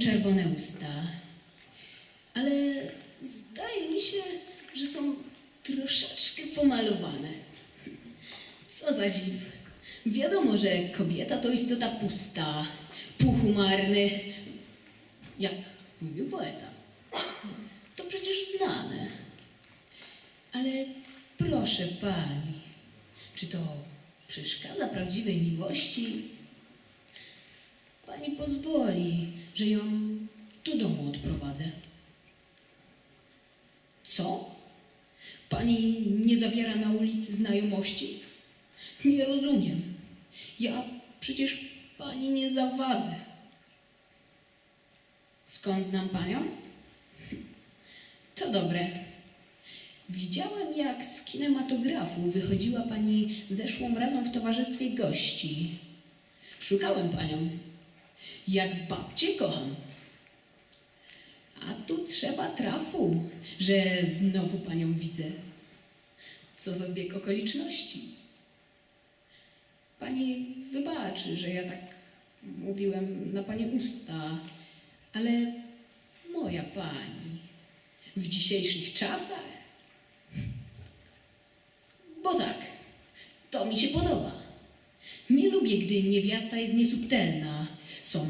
Czerwone usta, ale zdaje mi się, że są troszeczkę pomalowane. Co za dziw. Wiadomo, że kobieta to istota pusta, półhumarny, jak mówił poeta. To przecież znane. Ale proszę pani, czy to przeszkadza prawdziwej miłości? Pani pozwoli, że ją do domu odprowadzę. Co? Pani nie zawiera na ulicy znajomości? Nie rozumiem. Ja przecież pani nie zawadzę. Skąd znam panią? To dobre. Widziałem, jak z kinematografu wychodziła pani zeszłą razem w towarzystwie gości. Szukałem panią. Jak babcię kocham. A tu trzeba trafu, że znowu panią widzę. Co za zbieg okoliczności. Pani wybaczy, że ja tak mówiłem na pani usta, ale moja pani w dzisiejszych czasach. Bo tak, to mi się podoba. Nie lubię, gdy niewiasta jest niesubtelna. Są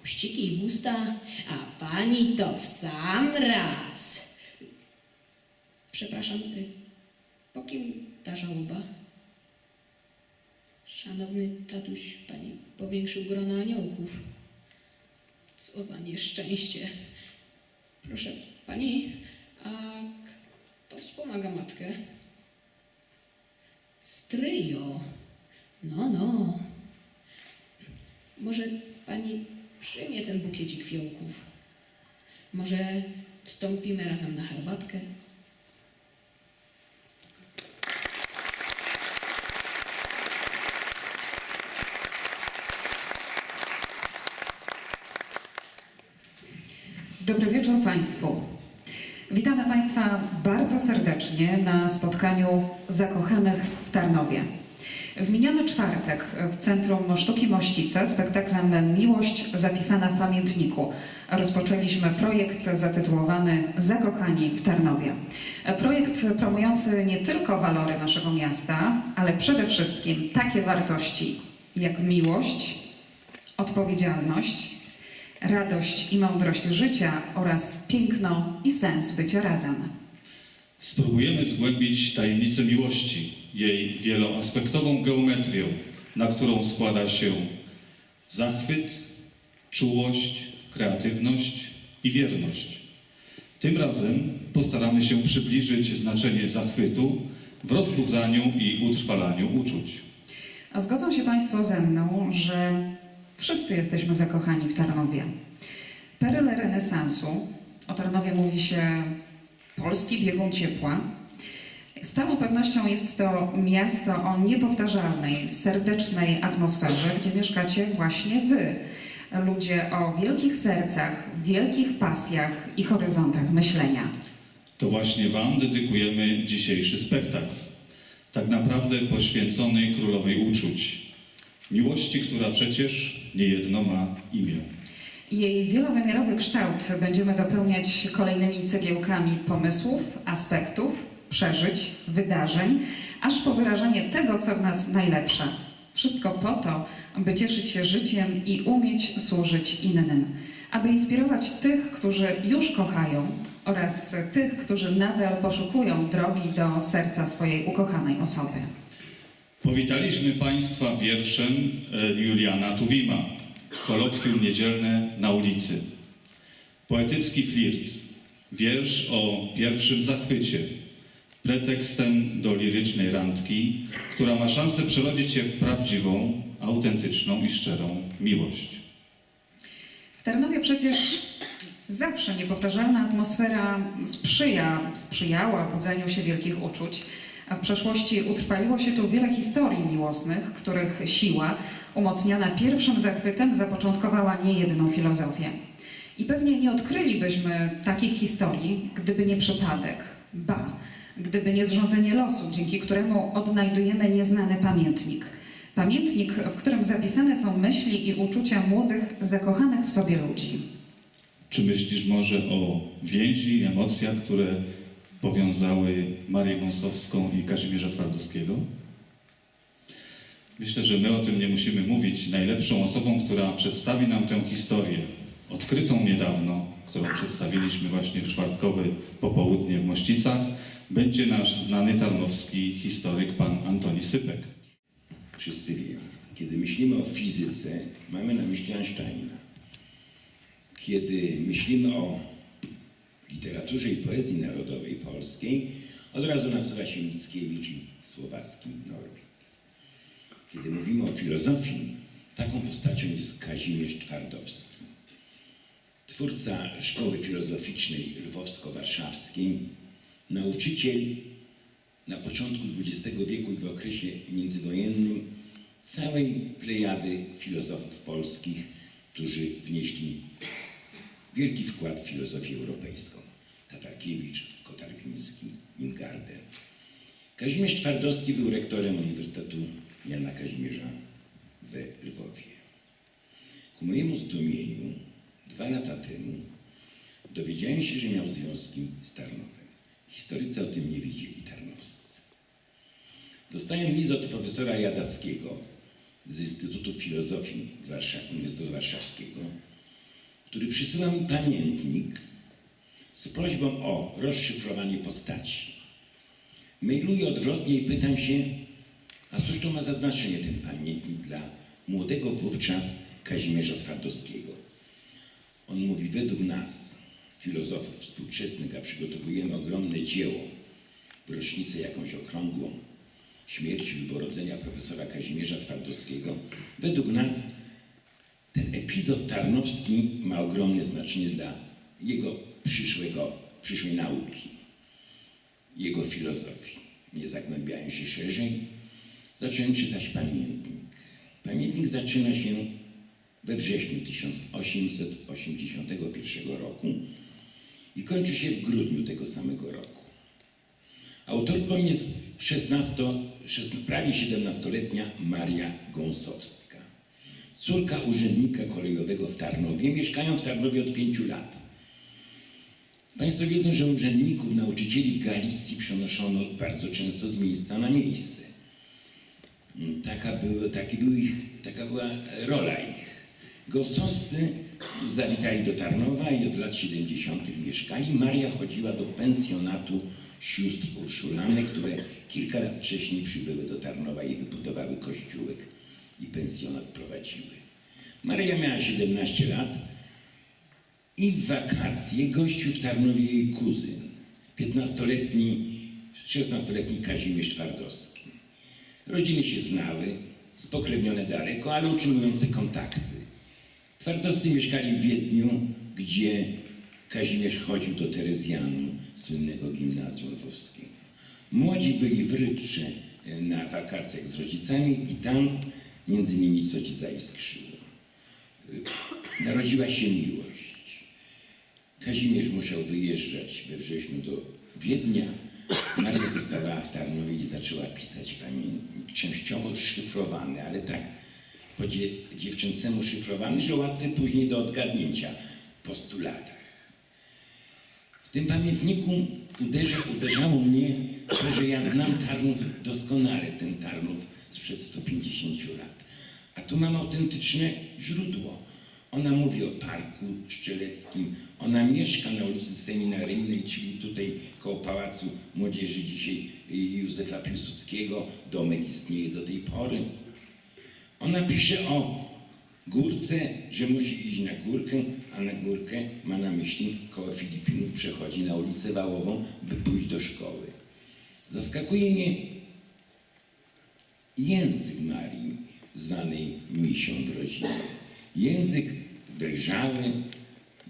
kuściki i gusta, a pani to w sam raz. Przepraszam, y, po kim ta żałoba? Szanowny tatuś, pani powiększył grona aniołków. Co za nieszczęście. Proszę pani, a kto wspomaga matkę? Stryjo. No, no. Może pani przyjmie ten bukiecik fiołków? Może wstąpimy razem na herbatkę? Dobry wieczór Państwu. Witamy Państwa bardzo serdecznie na spotkaniu zakochanych w Tarnowie. W miniony czwartek w Centrum Sztuki Mościce spektaklem Miłość zapisana w pamiętniku rozpoczęliśmy projekt zatytułowany Zakochani w Tarnowie. Projekt promujący nie tylko walory naszego miasta, ale przede wszystkim takie wartości jak miłość, odpowiedzialność, radość i mądrość życia oraz piękno i sens bycia razem. Spróbujemy zgłębić tajemnicę miłości, jej wieloaspektową geometrię, na którą składa się zachwyt, czułość, kreatywność i wierność. Tym razem postaramy się przybliżyć znaczenie zachwytu w rozbudzaniu i utrwalaniu uczuć. A zgodzą się Państwo ze mną, że wszyscy jesteśmy zakochani w Tarnowie. Peryl renesansu, o Tarnowie mówi się polski biegun ciepła. Z całą pewnością jest to miasto o niepowtarzalnej, serdecznej atmosferze, gdzie mieszkacie właśnie Wy. Ludzie o wielkich sercach, wielkich pasjach i horyzontach myślenia. To właśnie Wam dedykujemy dzisiejszy spektakl, tak naprawdę poświęcony królowej uczuć, miłości, która przecież niejedno ma imię. Jej wielowymiarowy kształt będziemy dopełniać kolejnymi cegiełkami pomysłów, aspektów, przeżyć, wydarzeń, aż po wyrażenie tego, co w nas najlepsze. Wszystko po to, by cieszyć się życiem i umieć służyć innym, aby inspirować tych, którzy już kochają oraz tych, którzy nadal poszukują drogi do serca swojej ukochanej osoby. Powitaliśmy Państwa wierszem e, Juliana Tuwima, kolokwium niedzielne na ulicy. Poetycki flirt, wiersz o pierwszym zachwycie, pretekstem do lirycznej randki, która ma szansę przerodzić się w prawdziwą, autentyczną i szczerą miłość. W Tarnowie przecież zawsze niepowtarzalna atmosfera sprzyja, sprzyjała budzeniu się wielkich uczuć, a w przeszłości utrwaliło się tu wiele historii miłosnych, których siła, umocniona pierwszym zachwytem, zapoczątkowała niejedną filozofię. I pewnie nie odkrylibyśmy takich historii, gdyby nie przypadek, ba, gdyby nie zrządzenie losu, dzięki któremu odnajdujemy nieznany pamiętnik. Pamiętnik, w którym zapisane są myśli i uczucia młodych, zakochanych w sobie ludzi. Czy myślisz może o więzi, emocjach, które powiązały Marię Wąsowską i Kazimierza Twardowskiego? Myślę, że my o tym nie musimy mówić. Najlepszą osobą, która przedstawi nam tę historię, odkrytą niedawno, którą przedstawiliśmy właśnie w czwartkowe popołudnie w Mościcach, będzie nasz znany tarnowski historyk pan Antoni Sypek. Wszyscy wiemy. Kiedy myślimy o fizyce, mamy na myśli Einsteina. Kiedy myślimy o literaturze i poezji narodowej polskiej, od razu nasuwa się Mickiewicz i Słowacki Norwid. Kiedy mówimy o filozofii, taką postacią jest Kazimierz Twardowski. Twórca Szkoły Filozoficznej Lwowsko-Warszawskiej, nauczyciel na początku XX wieku i w okresie międzywojennym całej plejady filozofów polskich, którzy wnieśli wielki wkład w filozofię europejską. Tatarkiewicz, Kotarbiński, Ingarden. Kazimierz Twardowski był rektorem Uniwersytetu Jana Kazimierza we Lwowie. Ku mojemu zdumieniu dwa lata temu dowiedziałem się, że miał związki z Tarnowem. Historycy o tym nie wiedzieli, tarnowscy. Dostałem list od profesora Jadackiego z Instytutu Filozofii Uniwersytetu Warszawskiego, który przysyła mi pamiętnik z prośbą o rozszyfrowanie postaci. Mailuję odwrotnie i pytam się, a cóż to ma za znaczenie ten pamiętnik dla młodego wówczas Kazimierza Twardowskiego? On mówi, według nas, filozofów współczesnych, a przygotowujemy ogromne dzieło w rocznicę jakąś okrągłą śmierci lub urodzenia profesora Kazimierza Twardowskiego, według nas ten epizod tarnowski ma ogromne znaczenie dla jego przyszłego, przyszłej nauki, jego filozofii. Nie zagłębiając się szerzej, zacząłem czytać pamiętnik. Pamiętnik zaczyna się we wrześniu 1881 roku i kończy się w grudniu tego samego roku. Autorką jest 16, 16, prawie 17-letnia Maria Gąsowska. Córka urzędnika kolejowego w Tarnowie. Mieszkają w Tarnowie od pięciu lat. Państwo wiedzą, że urzędników, nauczycieli Galicji przenoszono bardzo często z miejsca na miejsce. Taka, były, taki był ich, taka była rola ich. Gosowscy zawitali do Tarnowa i od lat 70. mieszkali. Maria chodziła do pensjonatu sióstr Urszulanek, które kilka lat wcześniej przybyły do Tarnowa i wybudowały kościółek i pensjonat prowadziły. Maria miała 17 lat i w wakacje gościł w Tarnowie jej kuzyn, 15-letni, 16-letni Kazimierz Twardowski. Rodziny się znały, spokrewnione daleko, ale utrzymujące kontakty. Twardowscy mieszkali w Wiedniu, gdzie Kazimierz chodził do Terezjanu, słynnego gimnazjum lwowskiego. Młodzi byli w Rydcze e, na wakacjach z rodzicami i tam między nimi coś zaiskrzyło. E, Narodziła się miłość. Kazimierz musiał wyjeżdżać we wrześniu do Wiednia. Maria zostawała w Tarnowie i zaczęła pisać pamiętnik, częściowo szyfrowany, ale tak po dzie dziewczęcemu szyfrowany, że łatwy później do odgadnięcia po stu latach. W tym pamiętniku uderza, uderzało mnie to, że ja znam Tarnów doskonale, ten Tarnów sprzed 150 lat. A tu mam autentyczne źródło. Ona mówi o Parku Szczeleckim, ona mieszka na ulicy Seminaryjnej, czyli tutaj koło Pałacu Młodzieży dzisiaj y, Józefa Piłsudskiego. Domek istnieje do tej pory. Ona pisze o górce, że musi iść na górkę, a na górkę ma na myśli koło Filipinów przechodzi na ulicę Wałową, by pójść do szkoły. Zaskakuje mnie język Marii, zwanej misią w rodzinie. Język dojrzały,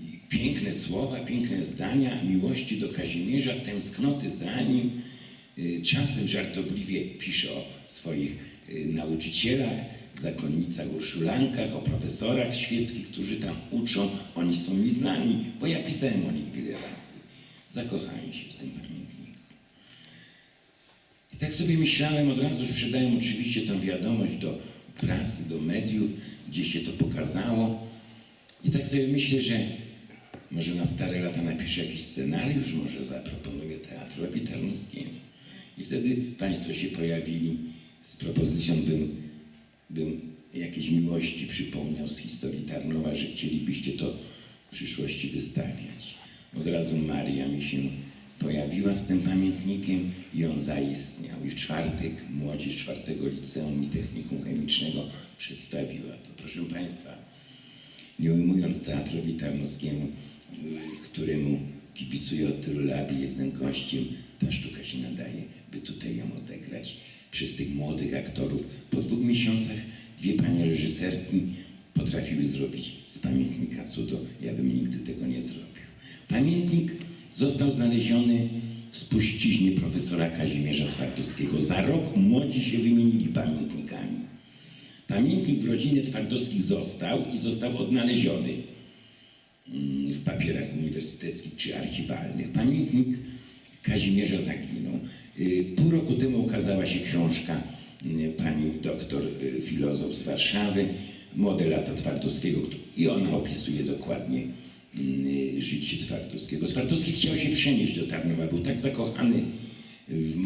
i piękne słowa, piękne zdania miłości do Kazimierza, tęsknoty za nim. Y, Czasem żartobliwie pisze o swoich y, nauczycielach, zakonnicach, urszulankach, o profesorach świeckich, którzy tam uczą. Oni są mi znani, bo ja pisałem o nich wiele razy. Zakochałem się w tym pamiętniku. I tak sobie myślałem, od razu sprzedałem oczywiście tę wiadomość do prasy, do mediów, gdzie się to pokazało. I tak sobie myślę, że może na stare lata napiszę jakiś scenariusz, może zaproponuję teatrowi tarnowskiemu. I wtedy Państwo się pojawili z propozycją, bym, bym jakieś miłości przypomniał z historii Tarnowa, że chcielibyście to w przyszłości wystawiać. Od razu Maria mi się pojawiła z tym pamiętnikiem i on zaistniał. I w czwartek młodzież czwartego liceum i technikum chemicznego przedstawiła to. Proszę Państwa, nie ujmując teatrowi tarnowskiemu, y, któremu kibicuję od tylu lat i jestem gościem, ta sztuka się nadaje, by tutaj ją odegrać. Przez tych młodych aktorów po dwóch miesiącach dwie panie reżyserki potrafiły zrobić z pamiętnika cudo. Ja bym nigdy tego nie zrobił. Pamiętnik został znaleziony w spuściźnie profesora Kazimierza Twardowskiego. Za rok młodzi się wymienili pamiętnikami. Pamiętnik w rodzinie Twardowskich został i został odnaleziony mm, w papierach uniwersyteckich czy archiwalnych. Pamiętnik Kazimierza zaginął. Y, Pół roku temu ukazała się książka y, pani doktor y, filozof z Warszawy, Młode lata Twardowskiego i ona opisuje dokładnie życie Twardowskiego. Twardowski chciał się przenieść do Tarnowa, był tak zakochany w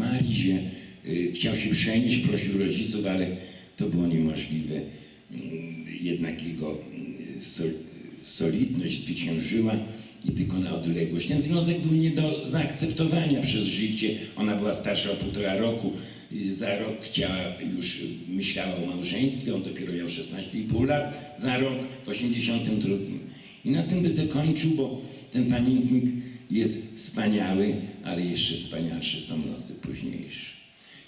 y, chciał się przenieść, prosił rodziców, ale to było niemożliwe. Mm, Jednak jego mm, sol, solidność zwyciężyła i tylko na odległość. Ten związek był nie do zaakceptowania przez życie. Ona była starsza o półtora roku. Za rok chciała, już myślała o małżeństwie, on dopiero miał 16,5 lat. Za rok w 82. I na tym będę kończył, bo ten pamiętnik jest wspaniały, ale jeszcze wspanialsze są losy późniejsze.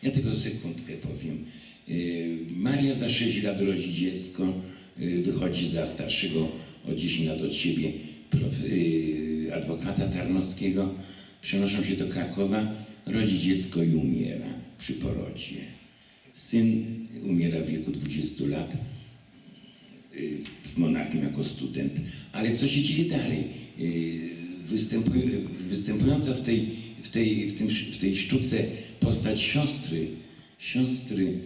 Ja tylko sekundkę powiem. Yy, Maria za 6 lat rodzi dziecko, yy, wychodzi za starszego o 10 lat od siebie prof, yy, adwokata Tarnowskiego, przenoszą się do Krakowa, rodzi dziecko i umiera przy porodzie. Syn umiera w wieku 20 lat y, w Monachium jako student. Ale co się dzieje dalej? Y, Występuj, występująca w tej, w, tej, w, tym, w tej sztuce postać siostry, siostry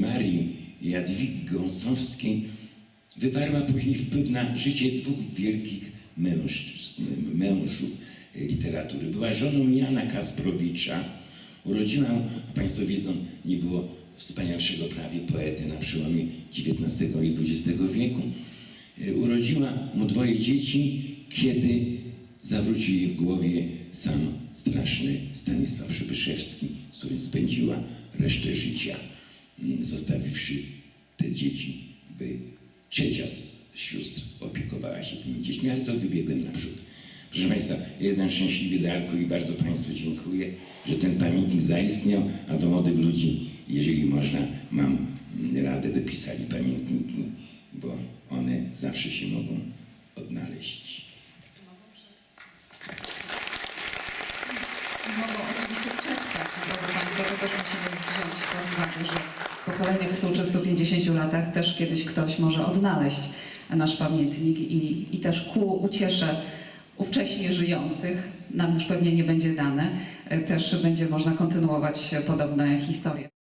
Marii Jadwigi Gąsowskiej wywarła później wpływ na życie dwóch wielkich mężczyzn, mężów literatury. Była żoną Jana Kasprowicza. Urodziła, Państwo wiedzą, nie było wspanialszego prawie poety na przełomie XIX i XX wieku. E, Urodziła mu dwoje dzieci, kiedy zawrócił jej w głowie sam straszny Stanisław Przybyszewski, z którym spędziła resztę życia, zostawiwszy te dzieci, by trzecia z sióstr opiekowała się tymi dziećmi, ale to wybiegłem naprzód. Proszę Państwa, ja jestem szczęśliwy Darku i bardzo Państwu dziękuję, że ten pamiętnik zaistniał, a do młodych ludzi, jeżeli można, mam radę, by pisali pamiętniki, bo one zawsze się mogą odnaleźć. Mogą oczywiście przetrwać, drodzy Państwo, to też musimy wziąć pod uwagę, że kolejnych 100 czy 150 latach też kiedyś ktoś może odnaleźć nasz pamiętnik i, i też ku uciesze ówcześnie żyjących, nam już pewnie nie będzie dane, też będzie można kontynuować podobne historie.